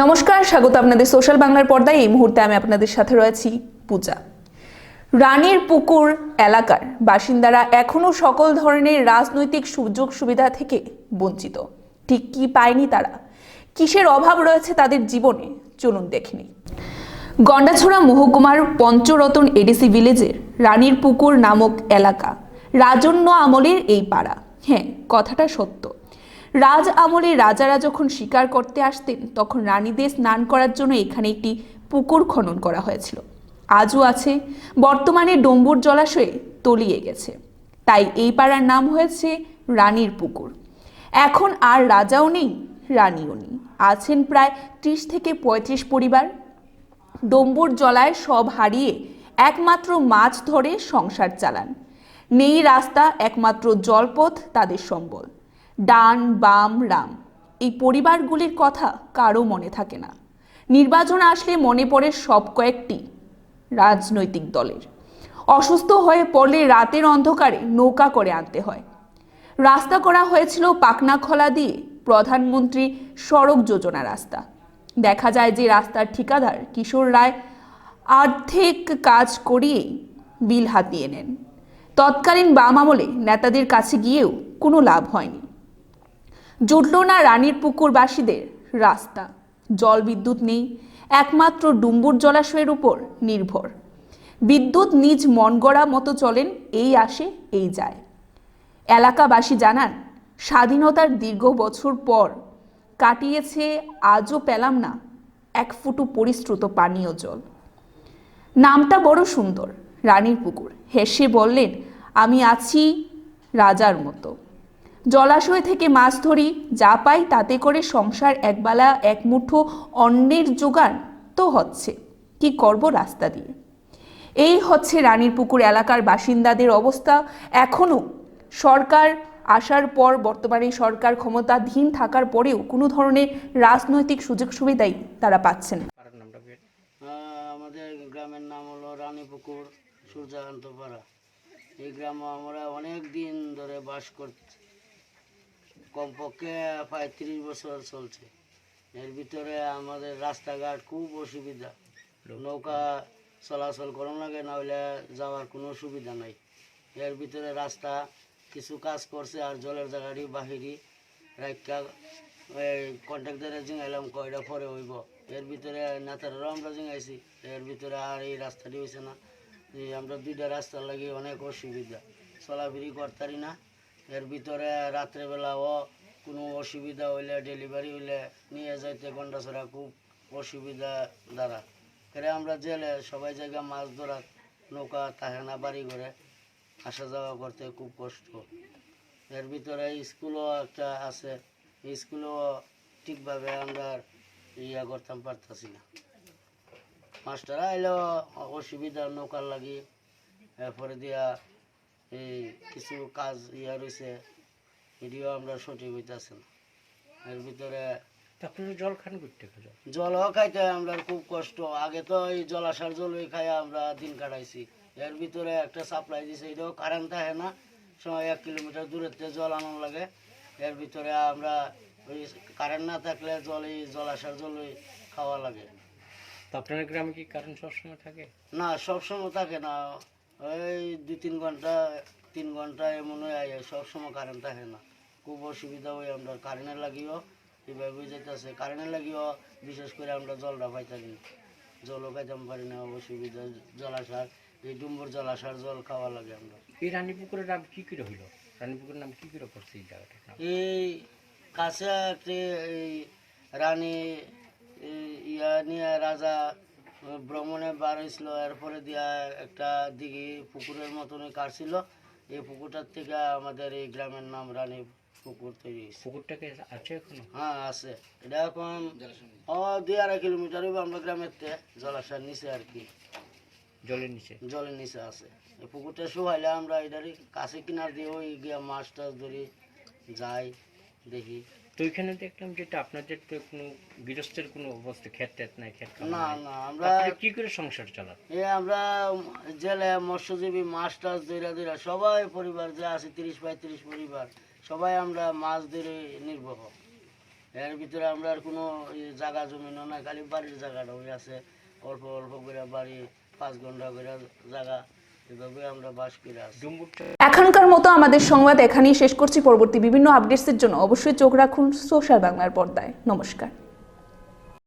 নমস্কার, স্বাগত আপনাদের সোশ্যাল বাংলার পর্দায়। এই মুহূর্তে আমি আপনাদের সাথে রয়েছি পূজা। রানীর পুকুর এলাকার বাসিন্দারা এখনও সকল ধরনের রাজনৈতিক সুযোগ সুবিধা থেকে বঞ্চিত। ঠিক কি পায়নি তারা? কিসের অভাব রয়েছে তাদের জীবনে? চলুন দেখে নিই। গন্ডাছড়া মহকুমার পঞ্চরতন এডিসি ভিলেজের রানীর পুকুর নামক এলাকা রাজন্য আমলের এই পাড়া। হ্যাঁ কথাটা সত্য। রাজ আমলে রাজারা যখন শিকার করতে আসতেন, তখন রানীদের স্নান করার জন্য এখানে একটি পুকুর খনন করা হয়েছিল। আজও আছে। বর্তমানে ডম্বুর জলাশয়ে তলিয়ে গেছে। তাই এই পাড়ার নাম হয়েছে রানীর পুকুর। এখন আর রাজাও নেই, রানীও নেই। আছেন প্রায় ত্রিশ থেকে পঁয়ত্রিশ পরিবার। ডম্বুর জলায় সব হারিয়ে একমাত্র মাছ ধরে সংসার চালান। নেই রাস্তা, একমাত্র জলপথ, তাদের সম্বল। ডান, বাম, রাম। এই পরিবারগুলির কথা কারও মনে থাকে না। নির্বাচন আসলে মনে পড়ে সব কয়েকটি রাজনৈতিক দলের। অসুস্থ হয়ে পড়লে রাতের অন্ধকারে নৌকা করে আনতে হয়। রাস্তা করা হয়েছিল পাকনা খোলা দিয়ে প্রধানমন্ত্রী সড়ক যোজনা রাস্তা। দেখা যায় যে রাস্তার ঠিকাদার কিশোর রায় আর্ধেক কাজ করিয়েই বিল হাতিয়ে নেন। তৎকালীন বাম আমলে নেতাদের কাছে গিয়েও কোনো লাভ হয়নি। জুটল না রানীর পুকুরবাসীদের রাস্তা। জল বিদ্যুৎ নেই, একমাত্র ডুম্বুর জলাশয়ের উপর নির্ভর। বিদ্যুৎ নিজ মন গড়া মতো চলেন, এই আসে, এই যায়। এলাকাবাসী জানান, স্বাধীনতার দীর্ঘ বছর পর কাটিয়েছে, আজও পেলাম না, এক ফুটু পরিশ্রুত পানীয় জল। নামটা বড় সুন্দর, রানীর পুকুর। হেসে বললেন, আমি আছি রাজার মতো। জলাশয় থেকে মাছ ধরি যা পাই তাতে করে সংসার একবেলা এক মুঠো অন্নের জোগান তো হচ্ছে। কি করব রাস্তা দিয়ে? এই হচ্ছে রানীর পুকুর এলাকার বাসিন্দাদের অবস্থা। এখনও সরকার আসার পর বর্তমানে সরকার ক্ষমতাধীন থাকার পরেও কোনো ধরনের রাজনৈতিক সুযোগ সুবিধাই তারা পাচ্ছেন আমাদের গ্রামের নাম হলো রানীপুকুর সূর্যাকান্তপাড়া এই গ্রামে আমরা অনেক দিন ধরে বাস করছি। কমপক্ষে প্রায় তিরিশ বছর চলছে। এর ভিতরে আমাদের রাস্তাঘাট খুব অসুবিধা। নৌকা চলাচল করানো লাগে না হলে যাওয়ার কোনো সুবিধা নাই। এর ভিতরে রাস্তা কিছু কাজ করছে আর জলের জায়গাটি বাহিরি। রাখা কন্ট্রাক্টারে জিঙাইলাম কয়টা পরে হইব। এর ভিতরে নেতারাও আমরা জিঙাইছি এর ভিতরে আর এই রাস্তাটি হয়েছে না। আমরা দুইটা রাস্তা লাগি অনেক অসুবিধা। চলাফেরি করতারি না। এর ভিতরে রাত্রেবেলাও কোনো অসুবিধা হইলে ডেলিভারি হইলে নিয়ে যাইতে গন্ডাছড়া খুব অসুবিধা দ্বারা। এরে আমরা জেলে সবাই জায়গা মাছ ধরা, নৌকা থাকে না বাড়ি করে আসা যাওয়া করতে খুব কষ্ট। এর ভিতরে স্কুলও একটা আছে, স্কুলও ঠিকভাবে আমরা ইয়া করতাম পারতাছি না। মাস্টার আইলেও অসুবিধা নৌকার লাগি, এরপরে দিয়া এই কিছু কাজ ইয়া রয়েছে এটিও আমরা সঠিক হইতেছে না। এর ভিতরে আপনারা জল খান করতে জল জলও খাইতে আমরা খুব কষ্ট। আগে তো এই জলাশয়ের জল খাই আমরা দিন কাটাইছি। এর ভিতরে একটা সাপ্লাই দিছে এটাও কারেন্ট থাকে না। সময় এক কিলোমিটার দূরেতে জল আনানো লাগে। এর ভিতরে আমরা ওই কারেন্ট না থাকলে জল এই জলাশয়ের জল খাওয়া লাগে। আপনার গ্রামে কি কারেন্ট সবসময় থাকে? না সবসময় থাকে না। ওই দু তিন ঘণ্টা তিন ঘণ্টা এমন হয়ে আয় সব সময় কারেন্ট থাকে না। খুব অসুবিধা হয় আমরা কারেন্টের লাগিও এভাবে যেতেছে কারেন্টের লাগিও বিশেষ করে আমরা জলটা পাইতারি না জলও খাইতাম পারি না অসুবিধা জলাশয় এই ডুম্বুর জলাশয়ের জল খাওয়া লাগে আমরা। এই রানী পুকুরের নাম কি করে হইল? রানী পুকুরের নাম কি করে পড়ছে এই জায়গাটার নাম? এই কাছে একটি এই রানী ইয়া নিয়ে রাজা ভ্রমণে বার হয়েছিল এরপরে দিয়া একটা দিঘি পুকুরের মতনই কাটছিল। এই পুকুরটার থেকে আমাদের এই গ্রামের নাম রানী পুকুর তৈরি হয়েছে। পুকুরটাকে আছে এখনও? হ্যাঁ আছে। এটা এখন ও দুই আড়াই কিলোমিটার আমরা গ্রামের থেকে জলাশয়ের নিচে আর কি। জলের নিচে? জলের নিচে আছে। এই পুকুরটা শুকাইলে আমরা এটারই কাছে কিনার দিয়ে ওই গিয়া মাছ টাছ ধরি যাই দেখি। তো ওইখানে দেখলাম যেটা আপনাদের তো কোনো গৃহস্থের কোনো অবস্থা খেত টেত নাই খেত না না আমরা কি করে সংসার চালান? এ আমরা জেলে মৎস্যজীবী মাছ টাছ ধরে ধরে সবাই পরিবার যে আছে তিরিশ পঁয়ত্রিশ পরিবার সবাই আমরা মাছ ধরে নির্বাহ এর ভিতরে আমরা আর কোনো জায়গা জমিনও নাই খালি বাড়ির জায়গাটা ওই আছে। অল্প অল্প করে বাড়ি পাঁচ ঘণ্টা করে জায়গা। এখনকার মতো আমাদের সংবাদ এখানেই শেষ করছি। পরবর্তী বিভিন্ন আপডেটসের জন্য অবশ্যই চোখ রাখুন সোশ্যাল বাংলার পর্দায়। নমস্কার।